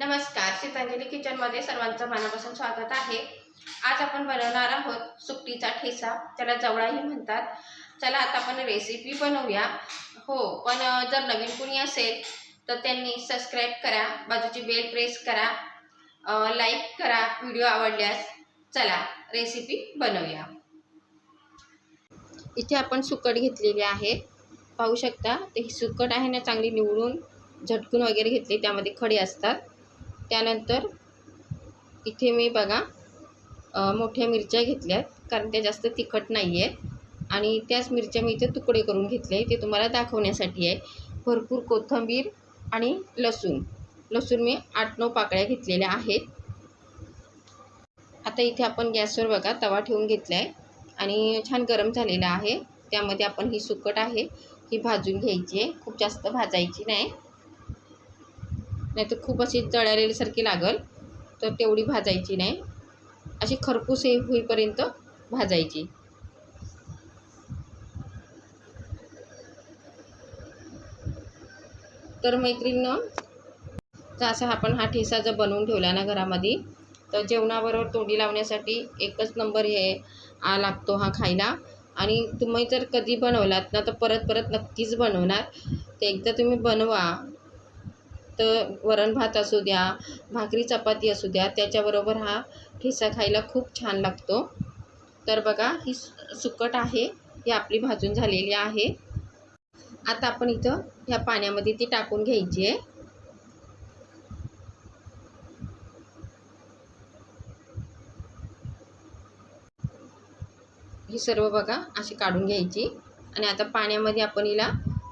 नमस्कार सीतांजली किचनमध्ये सर्वांचं मनापासून स्वागत आहे. आज आपण बनवणार आहोत सुकटीचा ठेसा. त्याला जवळाही म्हणतात. चला आता आपण रेसिपी बनवूया. हो पण जर नवीन कुणी असेल तर त्यांनी सबस्क्राईब करा. बाजूची बेल प्रेस करा. लाईक करा व्हिडिओ आवडल्यास. चला रेसिपी बनवूया. इथे आपण सुकट घेतलेली आहे. पाहू शकता ते ही सुकट आहे ना चांगली निवडून झटकून वगैरे घेतली त्यामध्ये खडे असतात. त्यानंतर इथे मी बघा मोठ्या मिरच्या घेतल्यात कारण त्या जास्त तिखट नाही आहेत आणि त्याच मिरच्या मी इथे तुकडे करून घेतले ते तुम्हाला दाखवण्यासाठी आहे. भरपूर कोथिंबीर आणि लसूण. लसूण मी आठ नऊ पाकळ्या घेतलेल्या आहेत. आता इथे आपण गॅसवर बघा तवा ठेवून घेतला आहे आणि छान गरम झालेला आहे. त्यामध्ये आपण ही सुकट आहे ही भाजून घ्यायची आहे. खूप जास्त भाजायची नाही. नाही तर खूप अशी जळालेल्यासारखी लागल तर तेवढी भाजायची नाही. अशी खरपूस हे होईपर्यंत भाजायची. तर मैत्रिणीनं तर असा आपण हा ठेसा जर बनवून ठेवला ना घरामध्ये तर जेवणाबरोबर तोंडी लावण्यासाठी एकच नंबर हे आ लागतो हा खायला. आणि तुम्ही जर कधी बनवलात ना तर परत परत नक्कीच बनवणार. ते एकदा तुम्ही बनवा. तर वरण भात असू द्या भाकरी चपाती असू द्या त्याच्याबरोबर हा ठेचा खायला खूप छान लागतो. तर बघा ही सु- सुकट आहे ही आपली भाजून झालेली आहे. आता आपण इथं ह्या पाण्यामध्ये ती टाकून घ्यायची आहे. ही सर्व बघा अशी काढून घ्यायची. आणि आता पाण्यामध्ये आपण हिला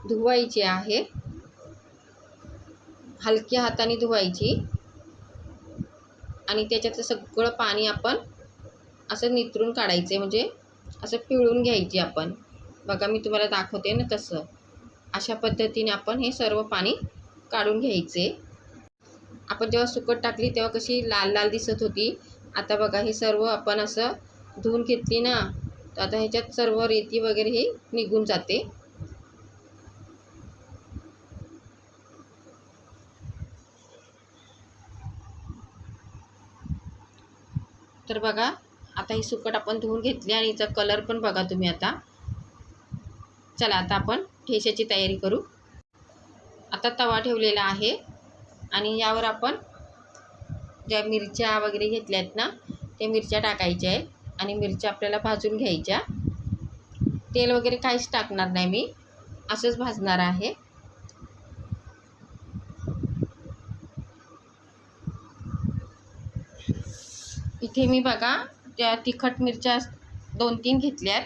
धुवायची आहे. हलक्या हाताने धुवायची. आणि त्याच्यातलं सगळं पाणी आपण असं नितरून काढायचं आहे म्हणजे असं पिळून घ्यायची आपण. बघा मी तुम्हाला दाखवते ना तसं अशा पद्धतीने आपण हे सर्व पाणी काढून घ्यायचे. आपण जेव्हा सुकट टाकली तेव्हा कशी लाल लाल दिसत होती. आता बघा हे सर्व आपण असं धुवून घेतली ना तर आता ह्याच्यात सर्व रेती वगैरे ही निघून जाते. तर बघा आता ही सुकट आपण धुवून घेतली आणि हिचा कलर पण बघा तुम्ही आता. चला आता आपण ठेशाची तयारी करू. आता तवा ठेवलेला आहे आणि यावर आपण ज्या मिरच्या वगैरे घेतल्या आहेत ना त्या मिरच्या टाकायच्या आहेत आणि मिरच्या आपल्याला भाजून घ्यायच्या. तेल वगैरे काहीच टाकणार नाही मी असंच भाजणार आहे. इथे मी बघा त्या तिखट मिरच्या दोन तीन घेतल्यात.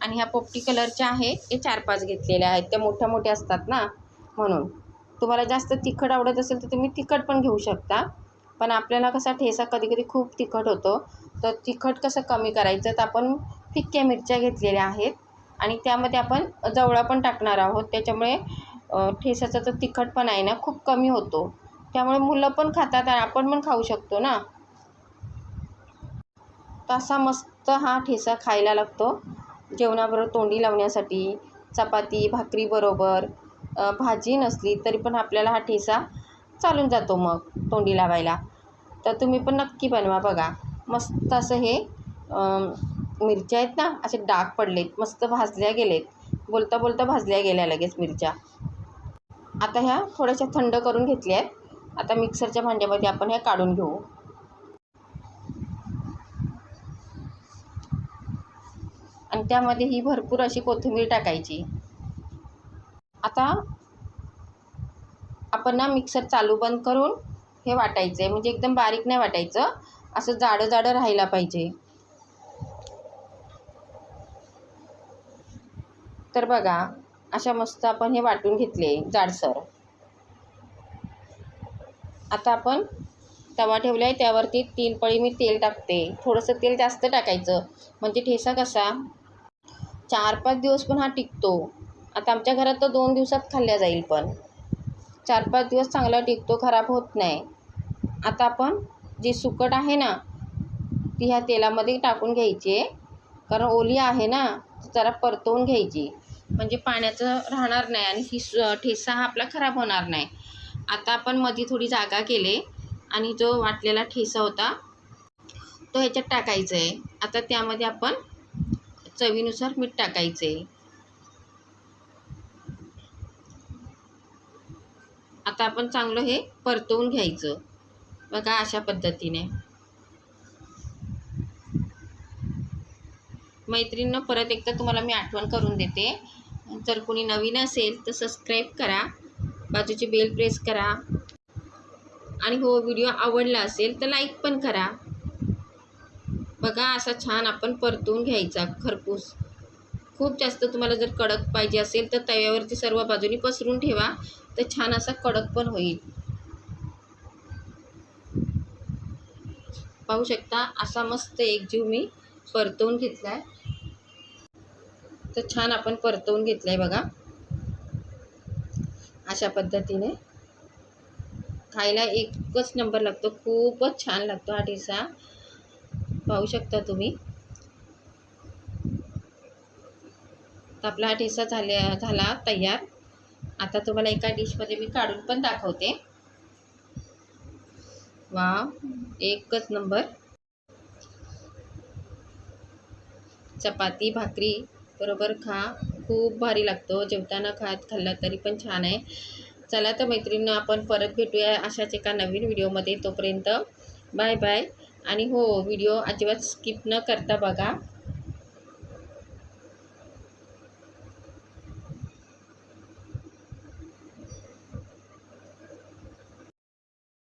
आणि ह्या पोपटी कलरच्या आहेत ते चार पाच घेतलेल्या आहेत. त्या मोठ्या मोठ्या असतात ना म्हणून. तुम्हाला जास्त तिखट आवडत असेल तर तुम्ही तिखट पण घेऊ शकता. पण आपल्याला कसा ठेसा कधी कधी खूप तिखट होतो. तर तिखट कसं कमी करायचं तर आपण फिक्क्या मिरच्या घेतलेल्या आहेत. आणि त्यामध्ये आपण जवळा पण टाकणार आहोत. त्याच्यामुळे ठेसाचं तर तिखट पण आहे ना खूप कमी होतो. त्यामुळे मुलं पण खातात आणि आपण पण खाऊ शकतो ना. तसा मस्त हा ठेचा खायला लागतो. जेवणाबरोबर तोंडी लावण्यासाठी चपाती भाकरीबरोबर भाजी नसली तरी पण आपल्याला हा ठेसा चालून जातो मग तोंडी लावायला. तर तुम्ही पण नक्की बनवा बघा. मस्त असं हे मिरच्या आहेत ना असे डाग पडलेत मस्त भाजल्या गेलेत. बोलता बोलता भाजल्या गेल्या लगेच मिरच्या. आता ह्या थोड्याशा थंड करून घेतल्या आहेत. आता मिक्सरच्या भांड्यामध्ये आपण ह्या काढून घेऊ. आणि त्यामध्ये ही भरपूर अशी कोथिंबीर टाकायची. आता आपण ना मिक्सर चालू बंद करून हे वाटायचं आहे म्हणजे एकदम बारीक नाही वाटायचं. असं जाडं जाडं राहायला पाहिजे. तर बघा अशा मस्त आपण हे वाटून घेतले जाडसर. आता आपण तवा ठेवला आहे त्यावरती तीन पळी मी तेल टाकते. थोडंसं तेल जास्त टाकायचं. म्हणजे ठेसा कसा? चार पाच दिवस पण हा टिकतो. आता आमच्या घरात तर दोन दिवसात खाल्ल्या जाईल पण. चार पाच दिवस चांगला टिकतो खराब होत नाही. आता आपण जी सुकट आहे ना ती ह्या तेलामध्ये टाकून घ्यायची आहे. कारण ओली आहे ना जरा परतवून घ्यायची. म्हणजे पाण्याचं राहणार नाही आणि ही स- ठेसा हा आपला खराब होणार नाही. आता आपण मध्ये थोडी जागा केले आणि जो वाटलेला ठेसा होता तो ह्याच्यात टाकायचा आहे. आता त्यामध्ये आपण चवीनुसार मीठ टाकायचे. आता आपण चांगलं हे परतवून घ्यायचं. बघा अशा पद्धतीने. मैत्रिणींना परत एकदा तुम्हाला मी आठवण करून देते. जर कोणी नवीन असेल तर सबस्क्राईब करा. बाजूची बेल प्रेस करा. आणि हो व्हिडिओ आवडला असेल तर लाईक पण करा. बघा असा छान आपण परतून घ्यायचा खरपूस. खूप जास्त तुम्हाला जर कडक पाहिजे असेल तर तव्यावरती सर्व बाजूनी पसरून ठेवा तर छान असा कडक पण होईल. पाहू शकता असा मस्त एक जीव मी परतवून घेतला आहे तर छान आपण परतवून घेतला आहे बघा. अशा पद्धतीने. खायला एकच नंबर लागतो खूपच छान लागतो हा ठेचा. पाहू शकता तुम्ही. आपला हा ठेसा झाल्या झाला तयार. आता तुम्हाला एका डिशमध्ये मी काढून पण दाखवते. वा एकच नंबर. चपाती भाकरी बरोबर खा. खूप भारी लागतो. जेवताना खात खाल्ला तरी पण छान आहे. चला तर मैत्रिणीनं आपण परत भेटूया अशाच एका नवीन व्हिडिओमध्ये तोपर्यंत. Bye bye. आणि हो व्हिडिओ अजिबात स्किप न करता बघा.